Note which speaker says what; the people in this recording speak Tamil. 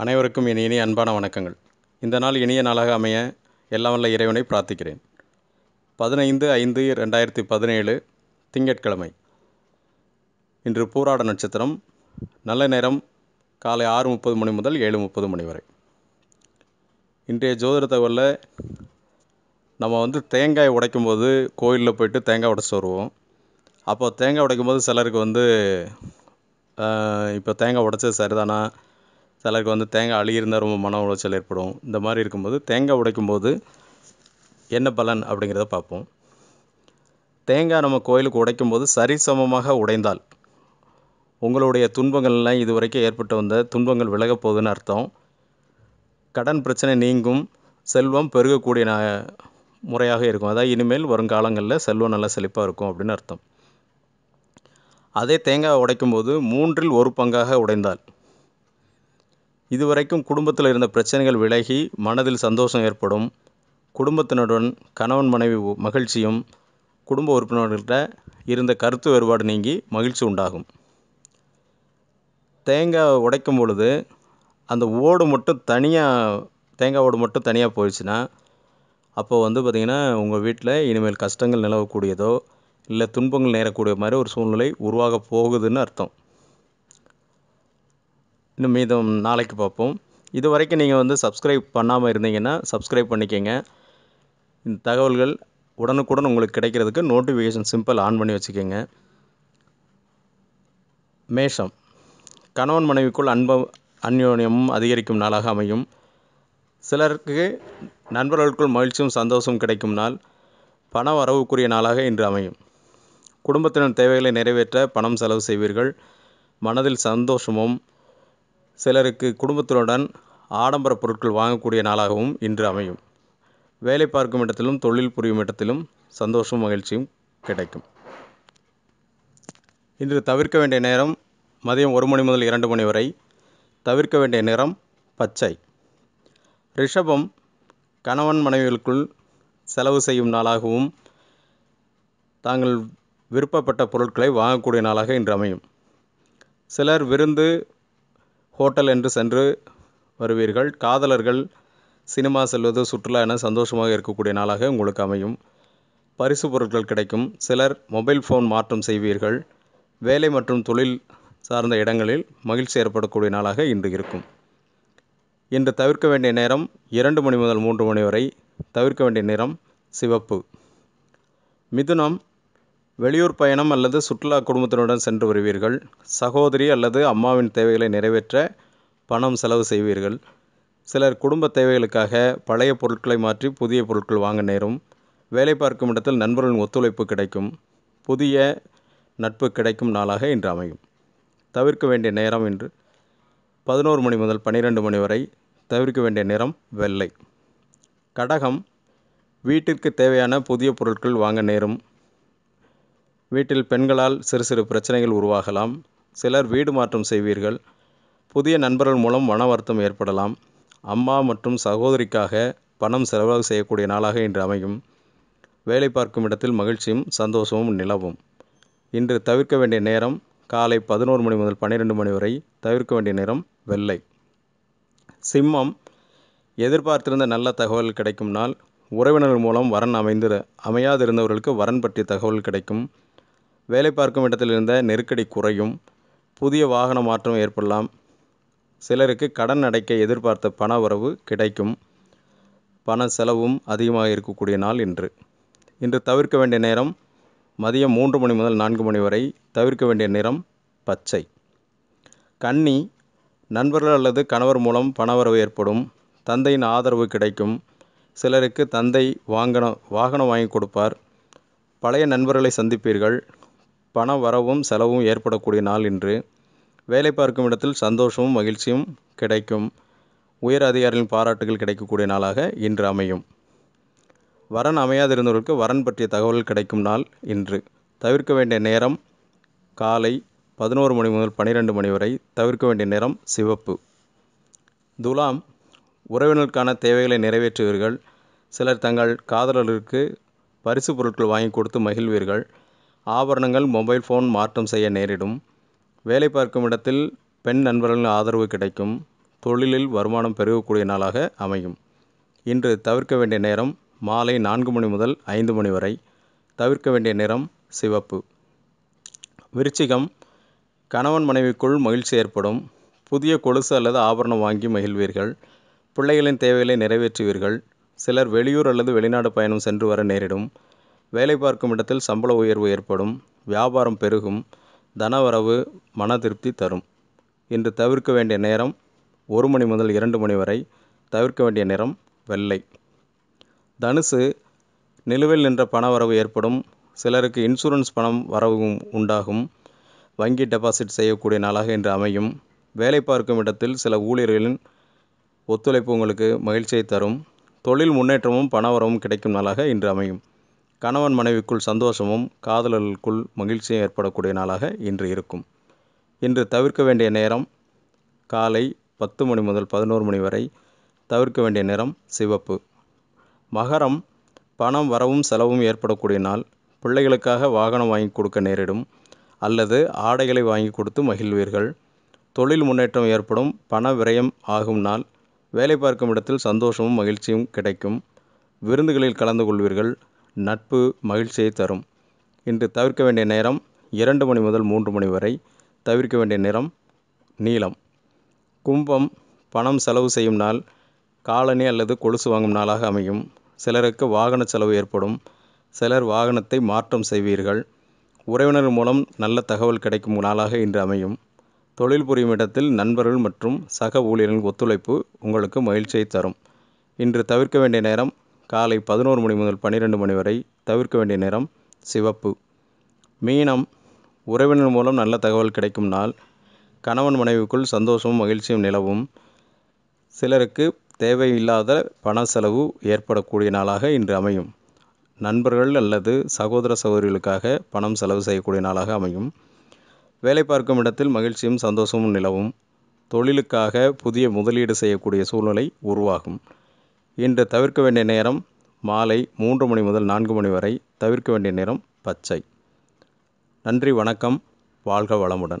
Speaker 1: அனைவருக்கும் இனி இனிய அன்பான வணக்கங்கள். இந்த நாள் இனிய நாளாக அமைய எல்லாம் வல்ல இறைவனை பிரார்த்திக்கிறேன். பதினைந்து ஐந்து ரெண்டாயிரத்தி பதினேழு திங்கட்கிழமை. இன்று பூராட நட்சத்திரம். நல்ல நேரம் காலை ஆறு முப்பது மணி முதல் ஏழு முப்பது மணி வரை. இன்றைய ஜோதிட தகவலில் நம்ம வந்து தேங்காய் உடைக்கும் போது கோயிலில் போயிட்டு தேங்காய் உடைச்சிட்டு வருவோம். அப்போ தேங்காய் உடைக்கும் போது சிலருக்கு வந்து இப்போ தேங்காய் உடைச்சது சரிதானா? சிலருக்கு வந்து தேங்காய் அழுகியிருந்தால் ரொம்ப மன உளைச்சல் ஏற்படும். இந்த மாதிரி இருக்கும்போது தேங்காய் உடைக்கும்போது என்ன பலன் அப்படிங்கிறத பார்ப்போம். தேங்காய் நம்ம கோயிலுக்கு உடைக்கும்போது சரிசமமாக உடைந்தால் உங்களுடைய துன்பங்கள்லாம் இதுவரைக்கும் ஏற்பட்டு வந்த துன்பங்கள் விலகப் போகுதுன்னு அர்த்தம். கடன் பிரச்சனை நீங்கும் செல்வம் பெருகக்கூடிய முறையாக இருக்கும். அதாவது இனிமேல் வருங்காலங்களில் செல்வம் நல்லா செழிப்பாக இருக்கும் அப்படின்னு அர்த்தம். அதே தேங்காய் உடைக்கும்போது மூன்றில் ஒரு பங்காக உடைந்தால் இதுவரைக்கும் குடும்பத்தில் இருந்த பிரச்சனைகள் விலகி மனதில் சந்தோஷம் ஏற்படும். குடும்பத்தினருடன் கணவன் மனைவி மகிழ்ச்சியும் குடும்ப உறுப்பினர்கள்ட்ட இருந்த கருத்து வேறுபாடு நீங்கி மகிழ்ச்சி உண்டாகும். தேங்காய் உடைக்கும் பொழுது அந்த ஓடு மட்டும் தனியாக தேங்காய் ஓடு மட்டும் தனியாக போயிடுச்சுன்னா அப்போ வந்து பார்த்திங்கன்னா உங்கள் வீட்டில் இனிமேல் கஷ்டங்கள் நிலவக்கூடியதோ இல்லை துன்பங்கள் நேரக்கூடிய மாதிரி ஒரு சூழ்நிலை உருவாக போகுதுன்னு அர்த்தம். இன்னும் மீதம் நாளைக்கு பார்ப்போம். இது வரைக்கும் நீங்கள் வந்து சப்ஸ்கிரைப் பண்ணாமல் இருந்தீங்கன்னா சப்ஸ்கிரைப் பண்ணிக்கோங்க. இந்த தகவல்கள் உடனுக்குடன் உங்களுக்கு கிடைக்கிறதுக்கு நோட்டிஃபிகேஷன் சிம்பிள் ஆன் பண்ணி வச்சுக்கோங்க. மேஷம். கணவன் மனைவிக்குள் அன்பம் அந்யோன்யமும் அதிகரிக்கும் நாளாக அமையும். சிலருக்கு நண்பர்களுக்குள் மகிழ்ச்சியும் சந்தோஷமும் கிடைக்கும் நாள். பண வரவுக்குரிய நாளாக இன்று அமையும். குடும்பத்தினர் தேவைகளை நிறைவேற்ற பணம் செலவு செய்வீர்கள். மனதில் சந்தோஷமும் சிலருக்கு குடும்பத்தினுடன் ஆடம்பர பொருட்கள் வாங்கக்கூடிய நாளாகவும் இன்று அமையும். வேலை பார்க்கும் இடத்திலும் தொழில் புரியும் இடத்திலும் சந்தோஷம் மகிழ்ச்சியும் கிடைக்கும். இன்று தவிர்க்க வேண்டிய நேரம் மதியம் ஒரு மணி முதல் இரண்டு மணி வரை தவிர்க்க வேண்டிய நிறம் பச்சை. ரிஷபம் கணவன் மனைவிகளுக்குள் செலவு செய்யும் நாளாகவும் தாங்கள் விருப்பப்பட்ட பொருட்களை வாங்கக்கூடிய நாளாக இன்று அமையும். சிலர் விருந்து ஹோட்டல் என்று சென்று வருவீர்கள். காதலர்கள் சினிமா செல்வது சுற்றுலா என சந்தோஷமாக இருக்கக்கூடிய நாளாக உங்களுக்கு அமையும். பரிசு பொருட்கள் கிடைக்கும். சிலர் மொபைல் ஃபோன் மாற்றம் செய்வீர்கள். வேலை மற்றும் தொழில் சார்ந்த இடங்களில் மகிழ்ச்சி ஏற்படக்கூடிய நாளாக இன்று இருக்கும். இன்று தவிர்க்க வேண்டிய நேரம் இரண்டு மணி முதல் மூன்று மணி வரை தவிர்க்க வேண்டிய நிறம் சிவப்பு. மிதுனம் வெளியூர் பயணம் அல்லது சுற்றுலா குடும்பத்தினுடன் சென்று வருவீர்கள். சகோதரி அல்லது அம்மாவின் தேவைகளை நிறைவேற்ற பணம் செலவு செய்வீர்கள். சிலர் குடும்ப தேவைகளுக்காக பழைய பொருட்களை மாற்றி புதிய பொருட்கள் வாங்க நேரும். வேலை பார்க்கும் இடத்தில் நண்பர்களின் ஒத்துழைப்பு கிடைக்கும். புதிய நட்பு கிடைக்கும் நாளாக இன்று அமையும். தவிர்க்க வேண்டிய நேரம் இன்று. பதினோரு மணி முதல் பன்னிரெண்டு மணி வரை தவிர்க்க வேண்டிய நிறம் வெள்ளை. கடகம். வீட்டிற்கு தேவையான புதிய பொருட்கள் வாங்க நேரும். வீட்டில் பெண்களால் சிறு சிறு பிரச்சனைகள் உருவாகலாம். சிலர் வீடு மாற்றம் செய்வீர்கள். புதிய நண்பர்கள் மூலம் மன வருத்தம் ஏற்படலாம். அம்மா மற்றும் சகோதரிக்காக பணம் செலவாக செய்யக்கூடிய நாளாக இன்று அமையும். வேலை பார்க்கும் இடத்தில் மகிழ்ச்சியும் சந்தோஷமும் நிலவும். இன்று தவிர்க்க வேண்டிய நேரம் காலை பதினோரு மணி முதல் பன்னிரெண்டு மணி வரை தவிர்க்க வேண்டிய நேரம் வெள்ளை. சிம்மம் எதிர்பார்த்திருந்த நல்ல தகவல் கிடைக்கும் நாள். உறவினர்கள் மூலம் வரன் அமைந்து அமையாதிருந்தவர்களுக்கு வரன் பற்றிய தகவல் கிடைக்கும். வேலை பார்க்கும் இடத்தில் இருந்த நெருக்கடி குறையும் புதிய வாகன மாற்றம் ஏற்படலாம். சிலருக்கு கடன் அடைக்க எதிர்பார்த்த பண வரவு கிடைக்கும். பண செலவும் அதிகமாக இருக்கக்கூடிய நாள் இன்று. இன்று தவிர்க்க வேண்டிய நேரம் மதியம் மூன்று மணி முதல் நான்கு மணி வரை தவிர்க்க வேண்டிய நிறம் பச்சை. கன்னி நண்பர்கள் அல்லது கணவர் மூலம் பணவரவு ஏற்படும். தந்தையின் ஆதரவு கிடைக்கும். சிலருக்கு தந்தை வாங்கின வாகனம் வாங்கி கொடுப்பார். பழைய நண்பர்களை சந்திப்பீர்கள். பண வரவும் செலவும் ஏற்படக்கூடிய நாள் இன்று. வேலை பார்க்கும் இடத்தில் சந்தோஷமும் மகிழ்ச்சியும் கிடைக்கும். உயர் அதிகாரிகளின் பாராட்டுகள் கிடைக்கக்கூடிய நாளாக இன்று அமையும். வரன் அமையாதிருந்தவர்களுக்கு வரன் பற்றிய தகவல் கிடைக்கும் நாள் இன்று. தவிர்க்க வேண்டிய நேரம் காலை பதினோரு மணி முதல் பன்னிரெண்டு மணி வரை தவிர்க்க வேண்டிய நேரம் சிவப்பு. துலாம் உறவினருக்கான தேவைகளை நிறைவேற்றுவீர்கள். சிலர் தங்கள் காதலர்களுக்கு பரிசு பொருட்கள் வாங்கி கொடுத்து மகிழ்வீர்கள். ஆபரணங்கள் மொபைல் ஃபோன் மாற்றம் செய்ய நேரிடும். வேலை பார்க்கும் இடத்தில் பெண் நண்பர்களின் ஆதரவு கிடைக்கும். தொழிலில் வருமானம் பெருகக்கூடிய நாளாக அமையும். இன்று தவிர்க்க வேண்டிய நேரம் மாலை நான்கு மணி முதல் ஐந்து மணி வரை. தவிர்க்க வேண்டிய நிறம் சிவப்பு. விருச்சிகம். கணவன் மனைவிக்குள் மகிழ்ச்சி ஏற்படும். புதிய கொலுசு அல்லது ஆபரணம் வாங்கி மகிழ்வீர்கள். பிள்ளைகளின் தேவைகளை நிறைவேற்றுவீர்கள். சிலர் வெளியூர் அல்லது வெளிநாடு பயணம் சென்று வர நேரிடும். வேலை பார்க்கும் இடத்தில் சம்பள உயர்வு ஏற்படும் வியாபாரம் பெருகும் தனவரவு மன திருப்தி தரும். இன்று தவிர்க்க வேண்டிய நேரம் ஒரு மணி முதல் இரண்டு மணி வரை தவிர்க்க வேண்டிய நிறம் வெள்ளை. தனுசு நிலுவையில் நின்ற பணவரவு ஏற்படும் சிலருக்கு இன்சூரன்ஸ் பணம் வரவும் உண்டாகும். வங்கி டெபாசிட் செய்யக்கூடிய நாளாக இன்று அமையும். வேலை பார்க்கும் இடத்தில் சில ஊழியர்களின் ஒத்துழைப்பு உங்களுக்கு மகிழ்ச்சியை தரும். தொழில் முன்னேற்றமும் பணவரவும் கிடைக்கும் நாளாக இன்று அமையும். கணவன் மனைவிக்குள் சந்தோஷமும் காதலர்களுக்குள் மகிழ்ச்சியும் ஏற்படக்கூடிய நாளாக இன்று இருக்கும். இன்று தவிர்க்க வேண்டிய நேரம் காலை பத்து மணி முதல் பதினோரு மணி வரை தவிர்க்க வேண்டிய நிறம் சிவப்பு. மகரம் பணம் வரவும் செலவும் ஏற்படக்கூடிய நாள். பிள்ளைகளுக்காக வாகனம் வாங்கி கொடுக்க நேரிடும் அல்லது ஆடைகளை வாங்கி கொடுத்து மகிழ்வீர்கள். தொழில் முன்னேற்றம் ஏற்படும் பண விரயம் ஆகும் நாள். வேலை பார்க்கும் இடத்தில் சந்தோஷமும் மகிழ்ச்சியும் கிடைக்கும். விருந்துகளில் கலந்து கொள்வீர்கள். நட்பு மகிழ்ச்சியை தரும். இன்று தவிர்க்க வேண்டிய நேரம் இரண்டு மணி முதல் மூன்று மணி வரை தவிர்க்க வேண்டிய நிறம் நீலம் கும்பம் பணம் செலவு செய்யும் நாள் காலணி அல்லது கொலுசு வாங்கும் நாளாக அமையும். சிலருக்கு வாகன செலவு ஏற்படும். சிலர் வாகனத்தை மாற்றம் செய்வீர்கள். உறவினர் மூலம் நல்ல தகவல் கிடைக்கும் நாளாக இன்று அமையும். தொழில் புரியும் இடத்தில் நண்பர்கள் மற்றும் சக ஊழியர்களின் ஒத்துழைப்பு உங்களுக்கு மகிழ்ச்சியை தரும். இன்று தவிர்க்க வேண்டிய நேரம் காலை பதினோரு மணி முதல் பன்னிரெண்டு மணி வரை தவிர்க்க வேண்டிய நேரம் சிவப்பு. மீனம் உறவினர் மூலம் நல்ல தகவல் கிடைக்கும் நாள். கணவன் மனைவிக்குள் சந்தோஷமும் மகிழ்ச்சியும் நிலவும். சிலருக்கு தேவையில்லாத பண செலவு ஏற்படக்கூடிய நாளாக இன்று அமையும். நண்பர்கள் அல்லது சகோதர சகோதரிகளுக்காக பணம் செலவு செய்யக்கூடிய நாளாக அமையும். வேலை பார்க்கும் இடத்தில் மகிழ்ச்சியும் சந்தோஷமும் நிலவும். தொழிலுக்காக புதிய முதலீடு செய்யக்கூடிய சூழ்நிலை உருவாகும். இன்று தவிர்க்க வேண்டிய நேரம் மாலை மூன்று மணி முதல் நான்கு மணி வரை தவிர்க்க வேண்டிய நேரம் பச்சை. நன்றி வணக்கம் வாழ்க வளமுடன்.